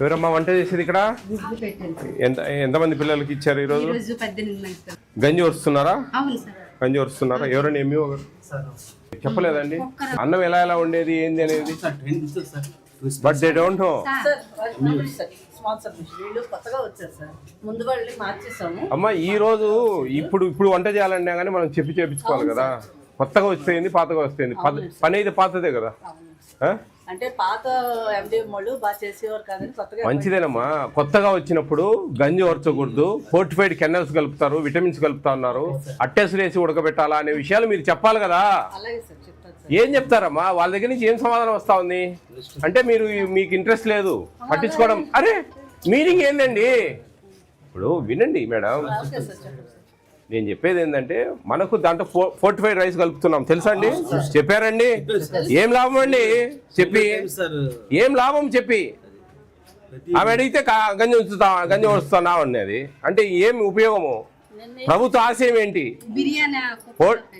ఎవరమ్మా వంట చేసేది ఇక్కడ? ఎంత ఎంతమంది పిల్లలకి ఇచ్చారు ఈరోజు? గంజి వస్తున్నారా అవును సార్. గంజి వస్తున్నారా ఎవరైనా గారు చెప్పలేదండి. అన్నం ఎలా ఎలా ఉండేది ఏంది అనేది? But they don't know. Sir small submission వీళ్ళు కొత్తగా వచ్చారు సార్. ముందు వాళ్ళు మార్చేసాము. అమ్మ ఈ రోజు ఇప్పుడు ఇప్పుడు వంట చేయాలన్నా కానీ మనం చెప్పి చేపించుకోవాలి కదా. కొత్తగా వస్తేంది పాతగా వస్తేంది. పని అయితే పాతదే కదా? అంటే పాత ఎండి వాళ్ళు బాగా చేసేవారు కాదని కొత్తగా మంచిదేనమ్మా. కొత్తగా వచ్చినప్పుడు గంజి ఓర్చకూడదు. ఫోర్టిఫైడ్ కెనల్స్ కలుపుతారు విటమిన్స్ కలుపుతా ఉన్నారు అట్టేసులు వేసి ఉడకబెట్టాలా అనే విషయాలు మీరు చెప్పాలి కదా. అలాగే సార్ చెప్తాను సార్ ఏం చెప్తారమ్మా? వాళ్ళ దగ్గర నుంచి ఏం సమాధానం వస్తా ఉంది? అంటే మీరు మీకు ఇంట్రెస్ట్ లేదు. పట్టించుకోవడం అరే మీనింగ్ ఏందండి? ఇప్పుడు వినండి మేడం. ఓకే సార్ చెప్పండి సార్ నేను చెప్పేది ఏంటంటే మనకు దాంట్లో ఫోర్టిఫైడ్ రైస్ కలుపుతున్నాం. తెలుసా అండి? చెప్పారండి? ఏం లాభం అండి? చెప్పి. ఏం లాభం చెప్పి? ఆమె అడిగితే గంజి ఉంచుతా గంజి వస్తున్నా అనేది అంటే ఏం ఉపయోగము? ప్రభుత్వ ఆశయం ఏంటి? బిర్యానీ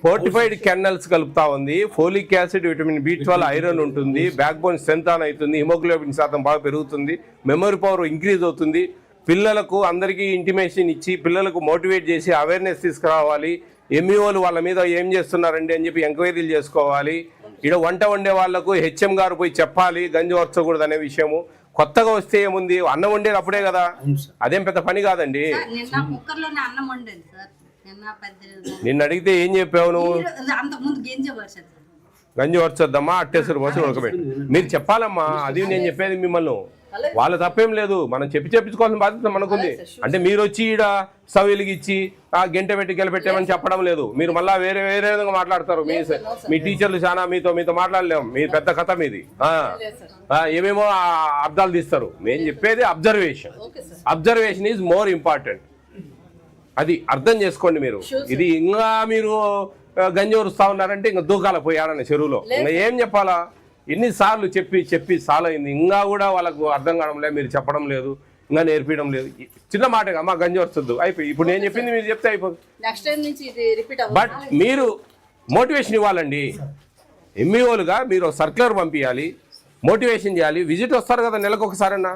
ఫోర్టిఫైడ్ కెన్నల్స్ కలుపుతా ఉంది. Folic acid vitamin B twelve iron ఉంటుంది. బ్యాక్ బోన్ స్ట్రెంత్ ఆన్ అవుతుంది. హిమోగ్లోబిన్ శాతం బాగా పెరుగుతుంది. మెమరీ పవర్ ఇంక్రీజ్ అవుతుంది. పిల్లలకు అందరికీ ఇంటిమేషన్ ఇచ్చి పిల్లలకు మోటివేట్ చేసి అవేర్నెస్ తీసుకురావాలి. ఎంఈఓలు వాళ్ళ మీద ఏం చేస్తున్నారండి అని చెప్పి ఎంక్వైరీలు చేసుకోవాలి. ఇక్కడ వంట వండే వాళ్ళకు హెచ్ఎం గారు పోయి చెప్పాలి గంజి వచ్చకూడదు అనే విషయము. కొత్తగా వస్తే ఏముంది? అన్నం వండేది అప్పుడే కదా అదేం పెద్ద పని కాదండి. నిన్న కుక్కర్లోనే అన్నం వండేది సార్. నిన్న పెద్ద నిన్ను అడిగితే ఏం చెప్పావు నువ్వు? అంత ముందు గింజ వచ్చొద్దమ్మా అట్టేసరి పోసి ఉడకబెట్టి. మీరు చెప్పాలమ్మా అది నేను చెప్పేది మిమ్మల్ని. వాళ్ళ తప్పేం లేదు. మనం చెప్పి చెప్పించుకోవాల్సిన బాధ్యత మనకుంది. అంటే మీరు వచ్చి ఈడ స్టవ్ వెలిగిచ్చి ఆ గంట పెట్టి గెలపెట్టామని చెప్పడం లేదు. మీరు మళ్ళా వేరే వేరే విధంగా మాట్లాడతారు. మీ మీ టీచర్లు చాలా మీతో మీతో మాట్లాడలేము మీ పెద్ద కథ మీది. ఏమేమో అర్థాలు తీస్తారు. నేను చెప్పేది observation observation is more important అది అర్థం చేసుకోండి మీరు. ఇది ఇంకా మీరు గంజి వరుస్తా ఉన్నారంటే ఇంకా దూకాల పోయాడని చెరువులో. ఇంకా ఏం చెప్పాలా? ఎన్నిసార్లు చెప్పి చెప్పి సాలైంది. ఇంకా కూడా వాళ్ళకు అర్థం కావడం లేదు మీరు చెప్పడం లేదు ఇంకా నేర్పించడం లేదు. చిన్న మాట అమ్మా గంజి వస్తుంది. అయిపోయి. ఇప్పుడు నేను చెప్పింది మీరు చెప్తే అయిపోతుంది రిపీట్ బట్ మీరు మోటివేషన్ ఇవ్వాలండి. ఎంఈఓలుగా మీరు సర్క్యులర్ పంపించాలి మోటివేషన్ చేయాలి. విజిట్ వస్తారు కదా నెలకు ఒకసారన్నా.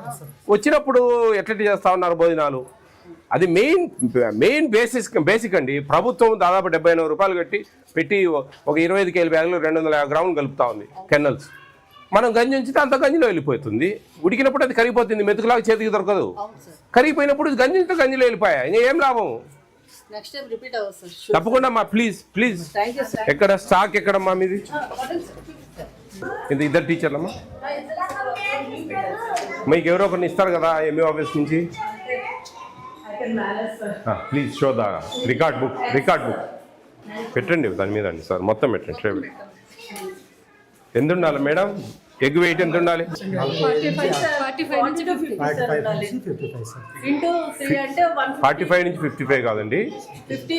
వచ్చినప్పుడు ఎట్లా చేస్తా ఉన్నారు భోజనాలు? అది మెయిన్ మెయిన్ బేసిస్ బేసిక్ అండి. ప్రభుత్వం దాదాపు డెబ్బై రూపాయలు కట్టి పెట్టి ఒక ఇరవై ఐదు కేజీ బ్యాగులు రెండు వందల యాభై గ్రాములు కలుపుతా ఉంది. కెన్నల్స్ మనం గంజి ఉంచితే అంత గంజిలో వెళ్ళిపోతుంది. ఉడికినప్పుడు అది కరిగిపోతుంది. మెతుకులాగా చేతికి దొరకదు. కరిగిపోయినప్పుడు గంజి ఉంటే గంజిలో వెళ్ళిపోయా? ఇంకా ఏం లాభం? తప్పకుండా మా ప్లీజ్ ప్లీజ్. ఎక్కడ స్టాక్ ఎక్కడమ్మా మీది? ఇంత ఇద్దరు టీచర్లమ్మా? మీకు ఎవరో ఒకరిని ఇస్తారు కదా ఎంఏ ఆఫీస్ నుంచి? Please show the record book record book పెట్టండి దాని మీద అండి సార్ మొత్తం పెట్టండి ఎంత ఉండాలి మేడం? ఎగ్ వెయిట్ ఎంత ఉండాలి ఫార్టీ ఫైవ్ నుంచి ఫిఫ్టీ ఫైవ్ కాదండి.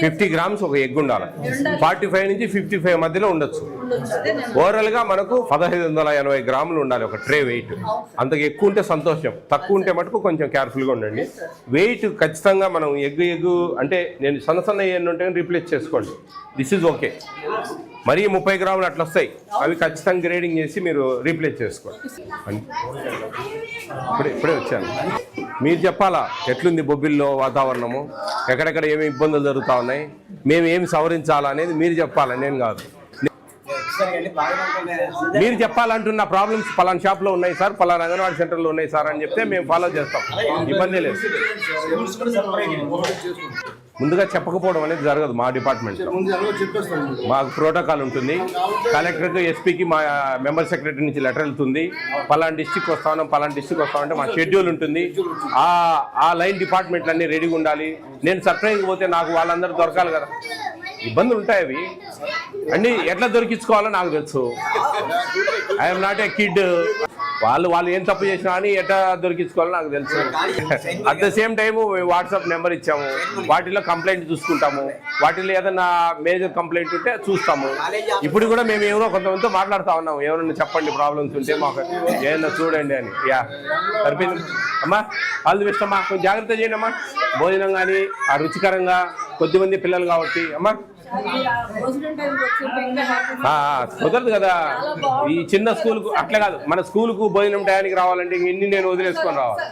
ఫిఫ్టీ గ్రామ్స్ ఒక ఎగ్ ఉండాలి. ఫార్టీ ఫైవ్ నుంచి ఫిఫ్టీ ఫైవ్ మధ్యలో ఉండొచ్చు. ఉండొచ్చు ఓవరాల్గా మనకు పదహైదు వందల ఎనభై గ్రాములు ఉండాలి ఒక ట్రే వెయిట్. అంతకు ఎక్కువ ఉంటే సంతోషం. తక్కువ ఉంటే మటుకు కొంచెం కేర్ఫుల్గా ఉండండి. వెయిట్ ఖచ్చితంగా మనం ఎగ్గు ఎగ్గు అంటే నేను సన్న సన్న ఏంటంటే రీప్లేస్ చేసుకోండి. This is okay. మరీ ముప్పై గ్రాములు అట్లా వస్తాయి. అవి ఖచ్చితంగా గ్రేడింగ్ చేసి మీరు రీప్లేస్ చేసుకోండి. ఇప్పుడే ఇప్పుడే వచ్చాను. మీరు చెప్పాలా ఎట్లుంది బొబ్బిల్లో వాతావరణము? ఎక్కడెక్కడ ఏమి ఇబ్బందులు జరుగుతూ ఉన్నాయి? మేము ఏమి సవరించాలా అనేది మీరు చెప్పాలా? నేను కాదు. మీరు చెప్పాలంటున్న ప్రాబ్లమ్స్ పలానా షాప్లో ఉన్నాయి సార్ పలానా అంగన్వాడీ సెంటర్లో ఉన్నాయి సార్ అని చెప్తే మేము ఫాలో చేస్తాం. ఇబ్బంది లేదు. ముందుగా చెప్పకపోవడం అనేది జరగదు మా డిపార్ట్మెంట్ మాకు ప్రోటోకాల్ ఉంటుంది. కలెక్టర్కి ఎస్పీకి మా మెంబర్ సెక్రటరీ నుంచి లెటర్ వెళ్తుంది. పలానా డిస్టిక్ వస్తాను పలానా డిస్టిక్ వస్తామంటే మా షెడ్యూల్ ఉంటుంది. ఆ ఆ లైన్ డిపార్ట్మెంట్లు అన్ని రెడీగా ఉండాలి. నేను సర్ప్రైజ్ పోతే నాకు వాళ్ళందరూ దొరకాలి కదా. ఇబ్బందులు ఉంటాయి అవి. అన్ని ఎట్లా దొరికించుకోవాలో నాకు తెలుసు. ఐఎమ్ నాట్ ఏ కిడ్ వాళ్ళు వాళ్ళు ఏం తప్పు చేసినా అని ఎట్లా దొరికించుకోవాలో నాకు తెలుసు. At the same time WhatsApp number ఇచ్చాము. వాటిలో కంప్లైంట్ చూసుకుంటాము. వాటిలో ఏదైనా మేజర్ కంప్లైంట్ ఉంటే చూస్తాము. ఇప్పుడు కూడా మేము ఎవరో కొంతమందితో మాట్లాడుతా ఉన్నాము. ఎవరైనా చెప్పండి ప్రాబ్లమ్స్ ఉంటే మాకు ఏదైనా చూడండి అని. యా. సరిపోయింది. అమ్మా ఆల్ ది బెస్ట్ అమ్మా. కొంచెం జాగ్రత్త చేయండి అమ్మా. భోజనం కానీ ఆ రుచికరంగా కొద్దిమంది పిల్లలు కాబట్టి అమ్మా. ఆ కుదరదు కదా. ఈ చిన్న స్కూల్కు అట్లా కాదు. మన స్కూల్కు భోజనం టయానికి రావాలంటే ఇన్ని నేను వదిలేసుకొని రావాలి.